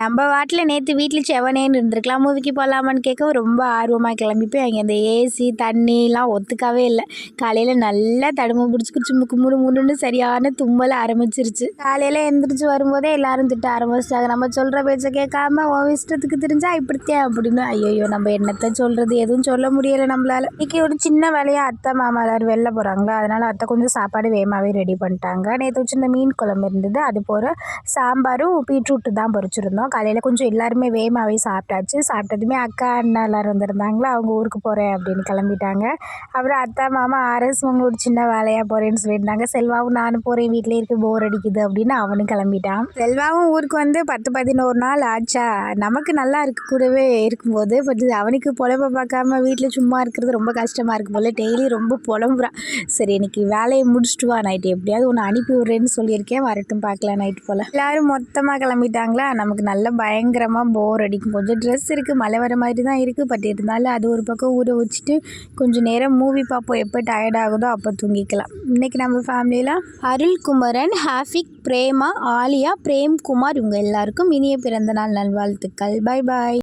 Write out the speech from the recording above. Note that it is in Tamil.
நம்ம வாட்டில் நேற்று வீட்டில் செவனேன்னு இருந்திருக்கலாம் மூவிக்கு போகலாமான்னு கேட்க ரொம்ப ஆர்வமாக கிளம்பி போய் அங்கே அந்த ஏசி தண்ணிலாம் ஒத்துக்கவே இல்லை. காலையில் நல்லா தடுமை பிடிச்சிக்கிச்சு முக்கு மூணு முடுன்னு சரியான தும்மல ஆரம்பிச்சிருச்சு. காலையில் எழுந்திரிச்சு வரும்போதே எல்லாரும் திட்ட ஆரம்பிச்சிட்டாங்க. நம்ம சொல்கிற பேச்சை கேட்காம உன் இஷ்டத்துக்கு தெரிஞ்சா இப்படித்தான் அப்படின்னு. ஐயோ நம்ம என்னத்தை சொல்கிறது எதுவும் சொல்ல முடியலை நம்மளால். இன்றைக்கி ஒரு சின்ன வேலையாக அத்தை மாமா எல்லோரும் வெளில போகிறாங்களா அதனால் அத்தை கொஞ்சம் சாப்பாடு வேகமாகவே ரெடி பண்ணிட்டாங்க. நேற்று சின்ன மீன் குழம்பு இருந்தது. அது போகிற சாம்பாரும் பீட்ரூட்டு தான் பொரிச்சிருந்தோம் காலையில் கொஞ்சம் எல்லாருமே வேகமாகவே சாப்பிட்டாச்சு. சாப்பிட்டதுமே அக்கா அண்ணா எல்லோரும் வந்திருந்தாங்களா? அவங்க ஊருக்கு போகிறேன் அப்படின்னு கிளம்பிட்டாங்க. அப்புறம் அத்தா மாமா ஆர்எஸ் அவங்க ஒரு சின்ன வேலையாக போகிறேன்னு சொல்லியிருந்தாங்க. செல்வாவும் நானும் போகிறேன் வீட்டிலே இருக்க போர் அடிக்குது அப்படின்னு அவனும் கிளம்பிட்டான். செல்வாவும் ஊருக்கு வந்து பத்து பதினோரு நாள் ஆச்சா? நமக்கு நல்லா இருக்க கூடவே இருக்கும்போது. பட் அவனுக்கு புலம்ப பார்க்காம வீட்டில் சும்மா இருக்கிறது ரொம்ப கஷ்டமாக இருக்கும் போல். டெய்லி ரொம்ப புலம்புறான். சரி இன்னைக்கு வேலையை முடிச்சுட்டு வா நைட்டு எப்படியாவது ஒன்று அனுப்பி விட்றேன்னு சொல்லியிருக்கேன். வரட்டும் பார்க்கலாம் நைட்டு போல். எல்லோரும் மொத்தமாக கிளம்பிட்டாங்களா? நமக்கு நல்ல பயங்கரமாக போர் அடிக்கும். கொஞ்சம் ட்ரெஸ் இருக்குது மழை வர மாதிரி தான் இருக்குது பட் இருந்தாலும் அது ஒரு பக்கம் ஊற வச்சுட்டு கொஞ்சம் நேரம் மூவி பார்ப்போம். எப்போ டயர்ட் ஆகுதோ அப்போ தூங்கிக்கலாம். இன்றைக்கி நம்ம ஃபேமிலியில் அருள்குமரன் ஹாஃபிக் பிரேமா ஆலியா பிரேம்குமார் இவங்க எல்லாருக்கும் இனிய பிறந்தநாள் நல்வாழ்த்துக்கள். Bye bye